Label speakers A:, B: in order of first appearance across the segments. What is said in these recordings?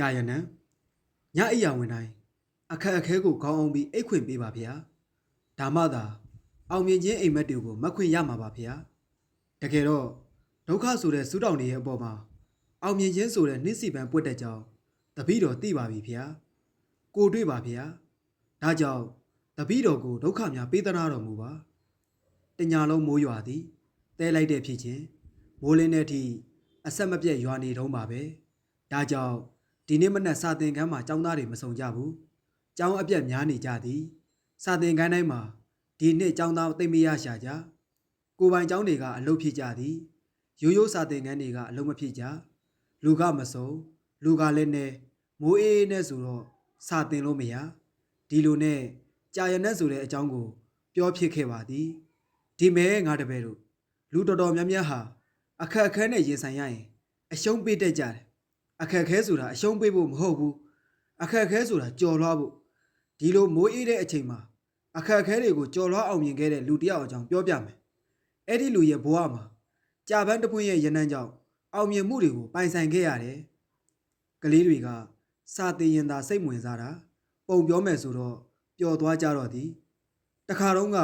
A: ကြာရနံညအိယာဝင်တိုင်းအခက်အခဲကိုခေါင်းအောင်ပြီးအိတ်ခွင်ပေးပါဗျာဒါမှသာ အောင်မြင်ခြင်းအိမ်မက်တွေကိုမက်ခွင့်ရမှာပါဗျာတကယ်တော့ဒုက္ခဆိုတဲ့စူးတောင်တွေရဲ့အပေါ်မှာအောင်မြင်ခြင်းဆိုတဲ့နှိစီပံပွတ်တဲ့ကြောင်တပည့်တော်သိပါပြီဗျာကိုတွေ့ပါဗျာဒါကြောင့်တပည့်တော်ကိုဒုက္ခများပေးသနာတော်မူပါတညာလုံးမိုးရွာသည်တဲလိုက်တဲ့ဖြစ်ချင်းမိုးလင်းတဲ့အထိအဆက်မပြတ်ရွာနေတုံးပါပဲဒါကြောင့် ဒီနေ့မနက်စာသင်ခန်းမှာကျောင်းသားတွေမစုံကြဘူး။ကျောင်းအပြက်များနေကြသည်။စာသင်ခန်းတိုင်းမှာဒီနှစ်ကျောင်းသားသိမ့်မရရှာကြ။ကိုယ်ပိုင်ကျောင်းတွေကအလုပ်ဖြစ်ကြသည်။ရိုးရိုးစာသင်ခန်းတွေကအလုပ်မဖြစ်ကြ။လူကမစုံလူကလည်းနဲ့မိုးအေးအေးနဲ့ဆိုတော့စာသင်လို့မရ။ဒီလိုနဲ့ကြာရနဲ့ဆိုတဲ့အကြောင်းကို ပြောဖြစ်ခဲ့ပါသည်။ဒီမဲငါတပည့်တို့လူတော်တော်များများဟာအခက်အခဲနဲ့ရင်ဆိုင်ရရင်အရှုံးပေးတတ်ကြတယ်။ အခက်အခဲဆိုတာအရှုံးပေးဖို့မဟုတ်ဘူးအခက်အခဲဆိုတာကြော်လွှားဖို့ဒီလိုမိုးအေးတဲ့အချိန်မှာအခက်အခဲတွေကိုကြော်လွှားအောင်မြင်ခဲ့တဲ့လူတစ်ယောက်အကြောင်းပြောပြမယ်အဲ့ဒီလူရဲ့ဘဝမှာကြာပန်းတစ်ပွင့်ရဲ့ရနန်းကြောင့်အောင်မြင်မှုတွေကိုပိုင်ဆိုင်ခဲ့ရတယ်ကလေးတွေကစာသင်ရင်သာစိတ်ဝင်စားတာပုံပြောမယ်ဆိုတော့ပျော်သွားကြတော့သည်တခါတော့က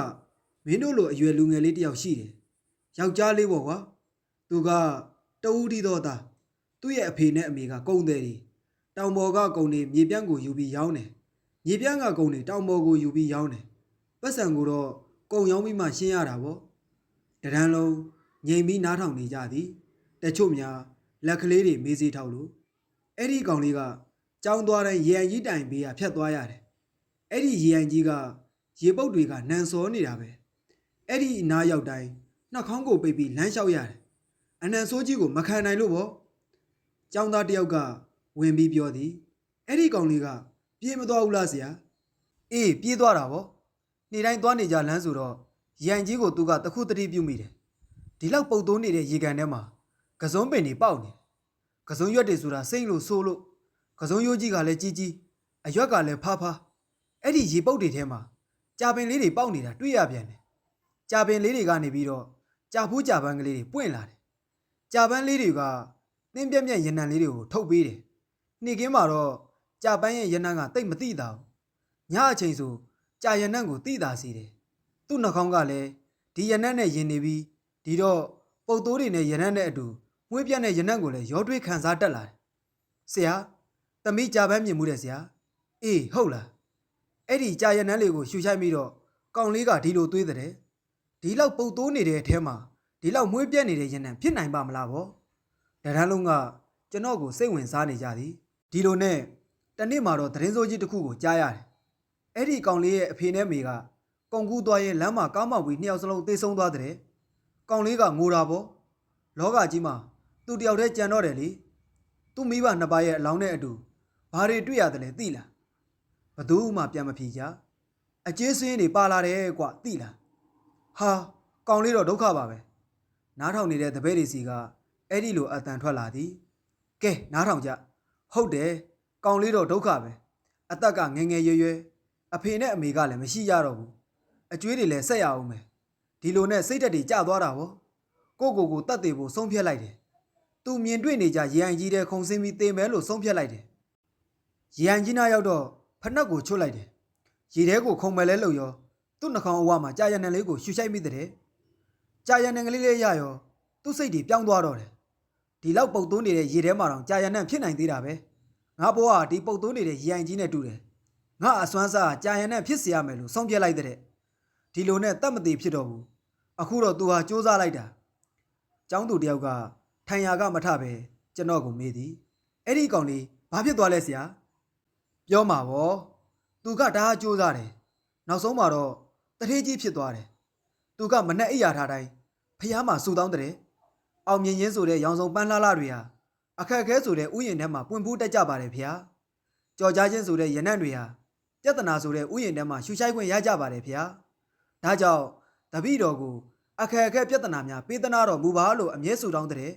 A: မင်းတို့လိုအရွယ်လူငယ်လေးတစ်ယောက်ရှိတယ်ယောက်ျားလေးပေါ့ကွာသူကတဦးတီတော့သား သူ့ရဲ့အဖေနဲ့အမေကကုံတယ်တွေတောင်ပေါ်ကကုံတွေမြေပြန့်ကိုယူပြီးရောင်းတယ်မြေပြန့်ကကုံတွေတောင်ပေါ်ကိုယူပြီးရောင်းတယ်ပတ်စံကိုတော့ကုံရောင်းပြီးမှရှင်းရတာပေါ့တရန်လုံးငိမ်ပြီးနားထောင်နေကြသည်တချို့များလက်ကလေးတွေမေးစေးထောက်လို့အဲ့ဒီကောင်လေးကကြောင်းသွားတိုင်းရေအိုင်ကြီးတိုင်ဘေးကဖြတ်သွားရတယ်အဲ့ဒီရေအိုင်ကြီးကရေပုတ်တွေကနန်စောနေတာပဲအဲ့ဒီနားရောက်တိုင်းနှာခေါင်းကိုပိတ်ပြီးလမ်းလျှောက်ရတယ်အနန်ဆိုးကြီးကိုမခံနိုင်လို့ပေါ့ ကျောင်းသားတယောက်ကဝင်ပြီးပြောသည်အဲ့ဒီကောင်လေးကပြေးမသွားဘူးလားဆရာအေးပြေးသွားတာဗောနေ့တိုင်းသွားနေကြလမ်းဆိုတော့ရန်ကြီးကိုသူကတခုတတိပြုတ်မိတယ်ဒီလောက်ပုတ်သုံးနေတဲ့ရေကန်ထဲမှာကစုံပင်တွေပေါက်နေကစုံရွက်တွေဆိုတာစိမ့်လို့ဆိုးလို့ကစုံရိုးကြီးကလည်းကြီးကြီးအရွက်ကလည်းဖားဖားအဲ့ဒီရေပုတ်တွေထဲမှာကြာပင်လေးတွေပေါက်နေတာတွေ့ရပြန်တယ်ကြာပင်လေးတွေကနေပြီးတော့ကြာဖူးကြာပန်းကလေးတွေပွင့်လာတယ်ကြာပန်းလေးတွေက သင်းပြက်ပြက်ရနံလေးတွေကိုထုတ်ပေးတယ်။နေ့ကင်းမှာတော့ကြာပန်းရဲ့ရနံကတိတ်မတိတာဘူး။ညအချိန်ဆိုကြာရနံကိုတိတာစီတယ်။သူ့နှာခေါင်းကလည်းဒီရနံနဲ့ရင်နေပြီးဒီတော့ပုတ်တိုးတွေနဲ့ရနံနဲ့အတူမွေးပြက်တဲ့ရနံကိုလည်းရောတွေးခံစားတက်လာတယ်။ဆရာသမီးကြာပန်းမြင်မှုတဲ့ဆရာ။အေးဟုတ်လား။အဲ့ဒီကြာရနံလေးကိုရှူရှိုက်ပြီးတော့ကောင်လေးကဒီလိုသွေးတဲ့ဒီလောက်ပုတ်တိုးနေတဲ့အထဲမှာဒီလောက်မွေးပြက်နေတဲ့ရနံဖြစ်နိုင်ပါမလားဗော။ တရန်လုံးကကျွန်တော်ကိုစိတ်ဝင်စားနေကြသည်ဒီလိုနဲ့တနေ့မှာတော့သတင်းစိုးကြီးတစ်ခုကိုကြားရတယ်အဲ့ဒီကောင်လေးရဲ့အဖေနဲ့မေကကုံကူးသွားရင်လမ်းမှာကားမောက်ပြီးနှစ်ယောက်စလုံးသေဆုံးသွားတဲ့ကောင်လေးကငိုတာပေါ့လောကကြီးမှာသူတယောက်တည်းကြံတော့တယ်လေသူ့မိဘနှစ်ပါးရဲ့အလောင်းနဲ့အတူဘာတွေတွေ့ရတယ်လဲသိလားဘသူမှပြန်မဖြေကြအကျေးစင်းတွေပါလာတယ်ကွသိလားဟာကောင်လေးတော့ဒုက္ခပါပဲနားထောင်နေတဲ့တပည့်တွေစီက အဲ့ဒီလိုအတန်ထွက်လာသည်ကဲနားထောင်ကြဟုတ်တယ်ကောင်လေးတော့ဒုက္ခပဲအသက်ကငယ်ငယ်ရွယ်ရွယ်အဖေနဲ့အမေကလည်းမရှိရတော့ဘူးအကျွေးတွေလည်းဆက်ရအောင်မယ်ဒီလိုနဲ့စိတ်ဓာတ်တွေကျသွားတာဗောကိုကိုကိုတတ်သေးဖို့ဆုံးဖြတ်လိုက်တယ်သူမြင်တွေ့နေကြရေအိုင်ကြီးတဲ့ခုံစင်းပြီးသေမယ်လို့ဆုံးဖြတ်လိုက်တယ်ရေအိုင်ကြီးနားရောက်တော့ဖနှက်ကိုချွတ်လိုက်တယ်ရေထဲကိုခုံမယ်လဲလို့ရောသူ့နှာခေါင်းအဝမှာကြာရနံလေးကိုရှူရှိုက်မိတဲ့ကြာရနံကလေးလေးရရောသူ့စိတ်တွေပြောင်းသွားတော့တယ် ဒီလောက်ပုတ်သွန်းနေတဲ့ရေထဲမှာတော့ကြာရနံဖြစ်နိုင်သေးတာပဲငါဘဝကဒီပုတ်သွန်းနေတဲ့ရေအိုင်ကြီးနဲ့တူတယ်ငါအစွမ်းစားကြာရနံဖြစ်စေရမယ်လို့ဆုံးဖြတ်လိုက်တဲ့ဒီလိုနဲ့တတ်မသေးဖြစ်တော့ဘူးအခုတော့သူဟာစူးစမ်းလိုက်တာကျောင်းသူတယောက်ကထိုင်ရာကမထပဲကျွန်တော်ကိုမေးသည်အဲ့ဒီကောင်လေးဘာဖြစ်သွားလဲဆရာပြောမှာဗောသူကဒါစူးစမ်းတယ်နောက်ဆုံးမှာတော့တထေးကြီးဖြစ်သွားတယ်သူကမနဲ့အိယာထားတိုင်းဖះမှာစူတောင်းတဲ့ အောင်မြင်ရင်းဆိုတဲ့ရောင်စုံပန်းလှလှတွေဟာအခက်အခဲဆိုတဲ့ဥယျာဉ်ထဲမှာပွင့်ဖူးတက်ကြပါတယ်ဖေ။ကြော်ကြားခြင်းဆိုတဲ့ရနံ့တွေဟာပြဿနာဆိုတဲ့ဥယျာဉ်ထဲမှာရှူရှိုက်ခွင့်ရကြပါတယ်ဖေ။ဒါကြောင့်တပည့်တော်ကိုအခက်အခဲပြဿနာများပေးသနာတော်မူပါလို့အမြဲဆုတောင်းတဲ့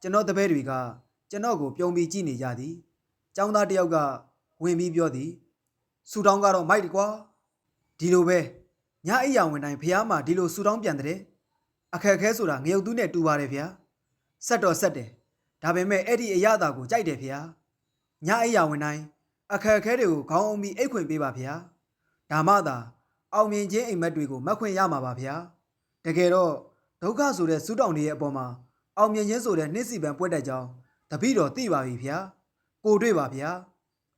A: ကျွန်တော်တပည့်တွေကကျွန်တော်ကိုပြုံးပြီးကြည့်နေကြသည်။ចောင်းသားတယောက်ကဝင်ပြီးပြောသည်ဆုတောင်းကတော့မိုက်တကွာဒီလိုပဲညအိယာဝင်တိုင်းဖះမှာဒီလိုဆုတောင်းပြန်တဲ့ အခက်အခဲဆိုတာငရုတ်သူးနဲ့တူပါတယ်ဗျာဆက်တော့ဆက်တယ်ဒါပေမဲ့အဲ့ဒီအရသာကိုကြိုက်တယ်ဗျာညညအိယာဝင်တိုင်းအခက်အခဲတွေကိုခေါင်းအုံးပြီးအိတ်ခွင်ပေးပါဗျာဒါမှသာအောင်မြင်ခြင်းအိမ်မက်တွေကိုမက်ခွင့်ရမှာပါဗျာတကယ်တော့ဒုက္ခဆိုတဲ့စူးတောင်တွေရဲ့အပေါ်မှာအောင်မြင်ခြင်းဆိုတဲ့နှိစီပံပွက်တဲ့ကြောင်းတပည့်တော်သိပါပြီဗျာကိုတွေ့ပါဗျာ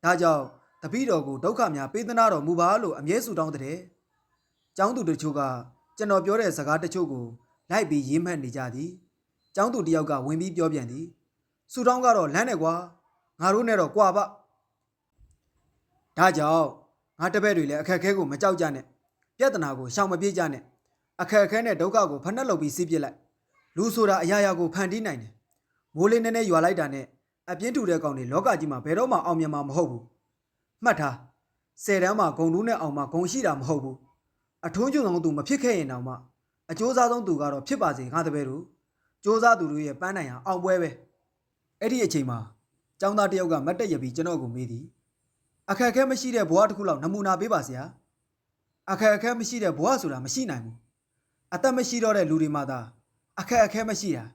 A: ဒါကြောင့်တပည့်တော်ကိုဒုက္ခများပေးသနာတော်မူပါလို့အမြဲဆုတောင်းတဲ့ကျောင်းသူတချို့ကကျွန်တော်ပြောတဲ့စကားတချို့ကို လိုက်ပြီးရေးမှတ်နေကြသည်ကျောင်းသူတစ်ယောက်ကဝင်ပြီးပြောပြန်သည်ဆုတောင်းကတော့လမ်းနဲ့ကွာငါတို့နဲ့တော့ကွာပါဒါကြောင့်ငါတပည့်တွေလည်းအခက်အခဲကိုမကြောက်ကြနဲ့ပြဿနာကိုရှောင်မပြေးကြနဲ့အခက်အခဲနဲ့ဒုက္ခကိုဖနှက်လုပ်ပြီးစီးပစ်လိုက်လူဆိုတာအရာရာကိုဖန်တီးနိုင်တယ်မိုးလေးနည်းနည်းရွာလိုက်တာနဲ့အပြင်းထူတဲ့ကောင်တွေလောကကြီးမှာဘယ်တော့မှအောင်မြင်မှာမဟုတ်ဘူးမှတ်ထားဆယ်တန်းမှာဂုံတူးနဲ့အောင်မှာဂုံရှိတာမဟုတ်ဘူးအထွန်းကျွန်းဆုံးသူမဖြစ်ခဲ့ရင်တောင်မှ အကျိုးစားဆုံးသူကတော့ဖြစ်ပါစေငါတပည့်တို့စ조사သူတို့ရဲ့ပန်းနိုင်ဟာအောင်ပွဲပဲအဲ့ဒီအချိန်မှာចောင်းသားတစ်ယောက်ကမတ်တက်ရပြီးကျွန်တော်ကိုမေးသည် အခက်အခဲမရှိတဲ့ဘဝတစ်ခုလောက်နမူနာပေးပါဆရာအခက်အခဲမရှိတဲ့ဘဝဆိုတာမရှိနိုင်ဘူးအသက်မရှိတော့တဲ့လူတွေမှသာအခက်အခဲမရှိတာ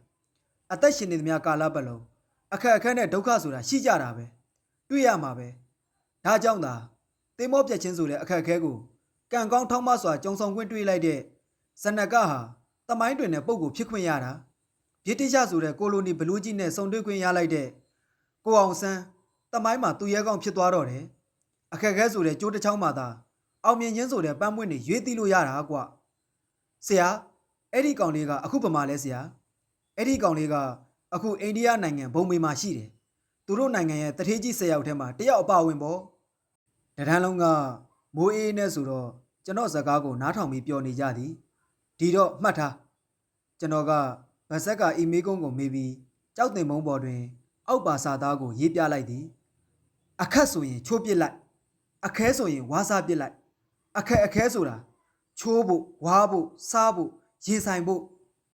A: အသက်ရှင်နေသမျှကာလပတ်လုံးအခက်အခဲနဲ့ဒုက္ခဆိုတာရှိကြတာပဲတွေ့ရမှာပဲဒါကြောင့်သာသေမောပြက်ချင်းဆိုတဲ့အခက်အခဲကိုကံကောင်းထောက်မစွာကြုံဆောင်ခွင့်တွေ့လိုက်တဲ့ ဇနကဟာတမိုင်းတွင်တဲ့ပုံကိုဖြစ်ခွင့်ရတာဗြိတိရှဆိုတဲ့ကိုလိုနီဘလူးကြီးနဲ့ဆုံတွေ့ခွင့်ရလိုက်တဲ့ကိုအောင်ဆန်းတမိုင်းမှာသူရဲကောင်းဖြစ်သွားတော့တယ်အခက်အခဲဆိုတဲ့ကြိုးတစ်ချောင်းမှသာအောင်မြင်ခြင်းဆိုတဲ့ပန်းပွင့်တွေရွေးသိလို့ရတာကွဆရာအဲ့ဒီကောင်လေးကအခုပမာလဲဆရာအဲ့ဒီကောင်လေးကအခုအိန္ဒိယနိုင်ငံဘုံမေမှာရှိတယ်သူတို့နိုင်ငံရဲ့တထေးကြီး၁၀ယောက်ထဲမှာတစ်ယောက်အပါဝင်ပေါ့တဒန်းလုံးကမိုးအေးနဲ့ဆိုတော့ကျွန်တော်စကားကိုနားထောင်ပြီးပြောနေကြသည် ဒီတော့မှတ်ထားကျွန်တော်ကဗဇက်ကအိမေးကုန်းကိုမေးပြီးကြောက်တင်မုံပေါ်တွင် အောက်ပါစာသားကိုရေးပြလိုက်သည် အခက်ဆိုရင်ချိုးပစ်လိုက် အခဲဆိုရင်ဝါစားပစ်လိုက် အခက်အခဲဆိုတာချိုးဖို့ဝါဖို့စားဖို့ရင်ဆိုင်ဖို့